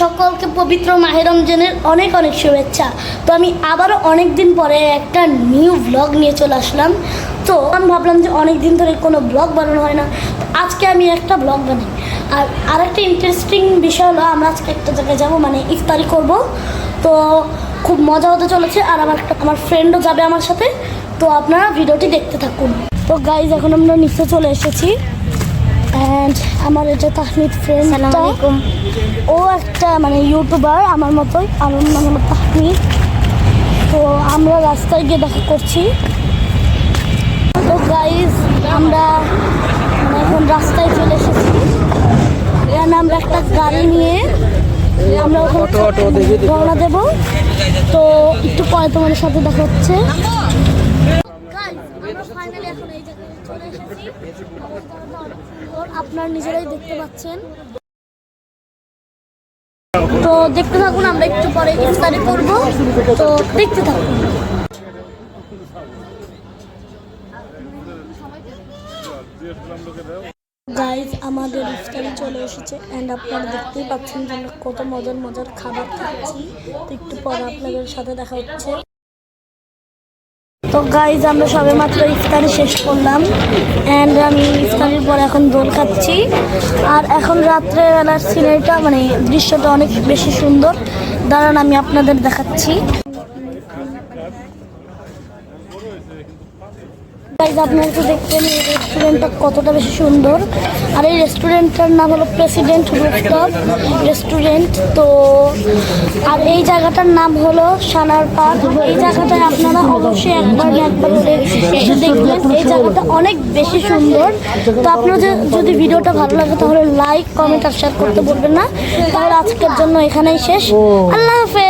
সকলকে পবিত্র মাহে রমজানের অনেক অনেক শুভেচ্ছা। তো আমি আবারও অনেক দিন পরে একটা নিউ ব্লগ নিয়ে চলে আসলাম। তো আমি ভাবলাম যে অনেক দিন ধরে কোনো ব্লগ বানানো হয় না। আজকে আমি একটা ব্লগ বানাই। আর আরেকটা ইন্টারেস্টিং বিষয় হলো, আমরা আজকে একটা জায়গায় যাব মানে ইফতারি করব। তো খুব মজা হতে চলেছে, আর আমার একটা, আমার ফ্রেন্ডও যাবে আমার সাথে। তো আপনারা ভিডিওটি দেখতে থাকুন। তো গাইজ এখন আমরা নিচে চলে এসেছি। অ্যান্ড আমার এটা তাহমিদ ফ্রেন্ড আলাইকুম। ও একটা মানে ইউটিউবার আমার মতোই আমার নাম হলো তাহমিদ। তো আমরা রাস্তায় গিয়ে দেখা করছি। তো গাইজ আমরা মানে এখন রাস্তায় চলে এসেছি। এখানে আমরা একটা গাড়ি নিয়ে আমরা ওখানে রওনা দেব। তো একটু পরে তোমাদের সাথে দেখা হচ্ছে। আপনারা নিজেরাই দেখতে পাচ্ছেন। তো দেখতে থাকুন, আমরা একটু পরে ইফতারি করব। তো দেখতে থাকুন। গাইজ আমাদের ইফতারি চলে এসেছে অ্যান্ড আপনারা দেখতেই পাচ্ছেন যে আমরা কত মজার মজার খাবার খাচ্ছি। তো একটু পরে আপনাদের সাথে দেখা হচ্ছে। তো গাইজ আমরা সবে মাত্র ইফতারি শেষ করলাম অ্যান্ড আমি ইফতারির পর এখন দোল খাচ্ছি। আর এখন রাত্রেবেলার সিনারিটা মানে দৃশ্যটা অনেক বেশি সুন্দর। দাঁড়ান, আমি আপনাদের দেখাচ্ছি। গাইজ আপনারা তো দেখবেন এই রেস্টুরেন্টটা কতটা বেশি সুন্দর। আর এই রেস্টুরেন্টটার নাম হলো প্রেসিডেন্ট রুফটপ রেস্টুরেন্ট তো আর এই জায়গাটার নাম হলো সানার পার্ক এই জায়গাটায় আপনারা অবশ্যই একবার একবার করে দেখবেন। এই জায়গাটা অনেক বেশি সুন্দর। তো আপনাদের যদি ভিডিওটা ভালো লাগে, তাহলে লাইক কমেন্ট আর শেয়ার করতে বলবেন না। তাহলে আজকের জন্য এখানেই শেষ। আল্লাহ হাফেজ।